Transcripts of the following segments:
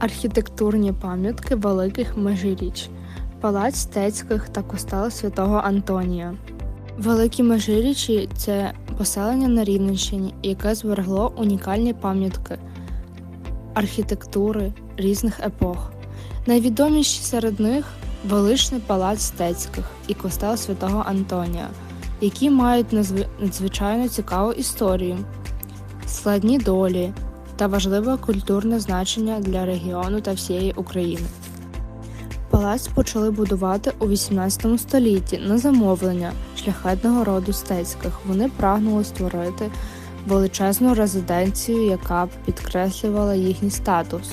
Архітектурні пам'ятки великих межиріч, палац Стецьких та костел святого Антонія. Великі межирічі це поселення на Рівненщині, яке зберегло унікальні пам'ятки архітектури різних епох. Найвідоміші серед них величний палац Стецьких і костел святого Антонія, які мають надзвичайно цікаву історію, складні долі та важливе культурне значення для регіону та всієї України. Палац почали будувати у 18 столітті на замовлення шляхетного роду стецьких. Вони прагнули створити величезну резиденцію, яка б підкреслювала їхній статус.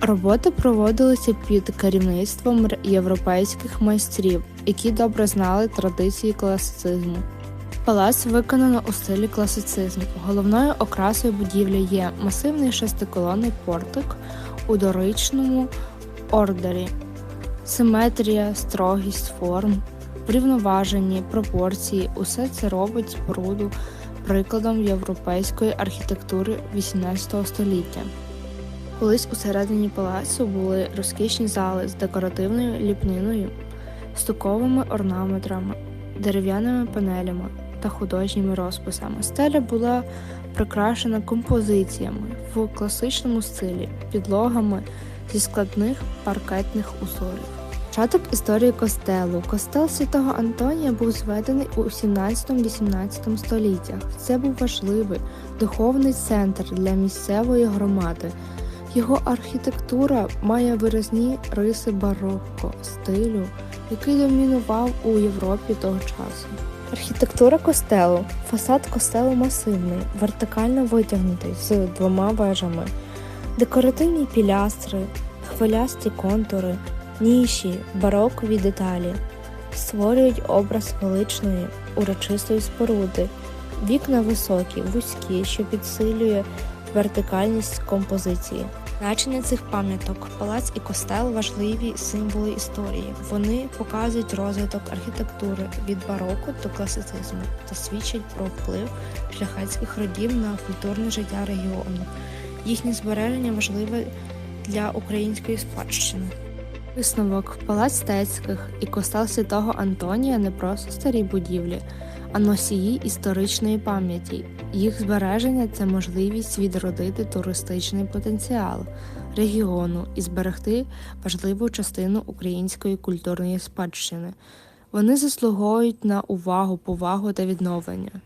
Роботи проводилися під керівництвом європейських майстрів, які добре знали традиції класицизму. Палац виконано у стилі класицизму. Головною окрасою будівлі є масивний шестиколонний портик у доричному ордері, симетрія, строгість форм, врівноважені пропорції усе це робить споруду прикладом європейської архітектури XVIII століття. Колись усередині палацу були розкішні зали з декоративною ліпниною, стуковими орнаментрами, дерев'яними панелями та художніми розписами. Стеля була прикрашена композиціями в класичному стилі, підлогами зі складних паркетних узорів. Початок історії костелу. Костел святого Антонія був зведений у 17-18 століттях. Це був важливий духовний центр для місцевої громади. Його архітектура має виразні риси барокко стилю, який домінував у Європі того часу. Архітектура костелу. Фасад костелу масивний, вертикально витягнутий з двома вежами, декоративні пілястри, хвилясті контури, ніші, барокові деталі створюють образ величної, урочистої споруди. Вікна високі, вузькі, що підсилює вертикальність композиції. Значення цих пам'яток, палац і костел важливі символи історії. Вони показують розвиток архітектури від бароку до класицизму та свідчать про вплив шляхетських родів на культурне життя регіону. Їхнє збереження важливе для української спадщини. Висновок палац Стецьких і костел святого Антонія не просто старі будівлі, а носії історичної пам'яті. Їх збереження це можливість відродити туристичний потенціал регіону і зберегти важливу частину української культурної спадщини. Вони заслуговують на увагу, повагу та відновлення.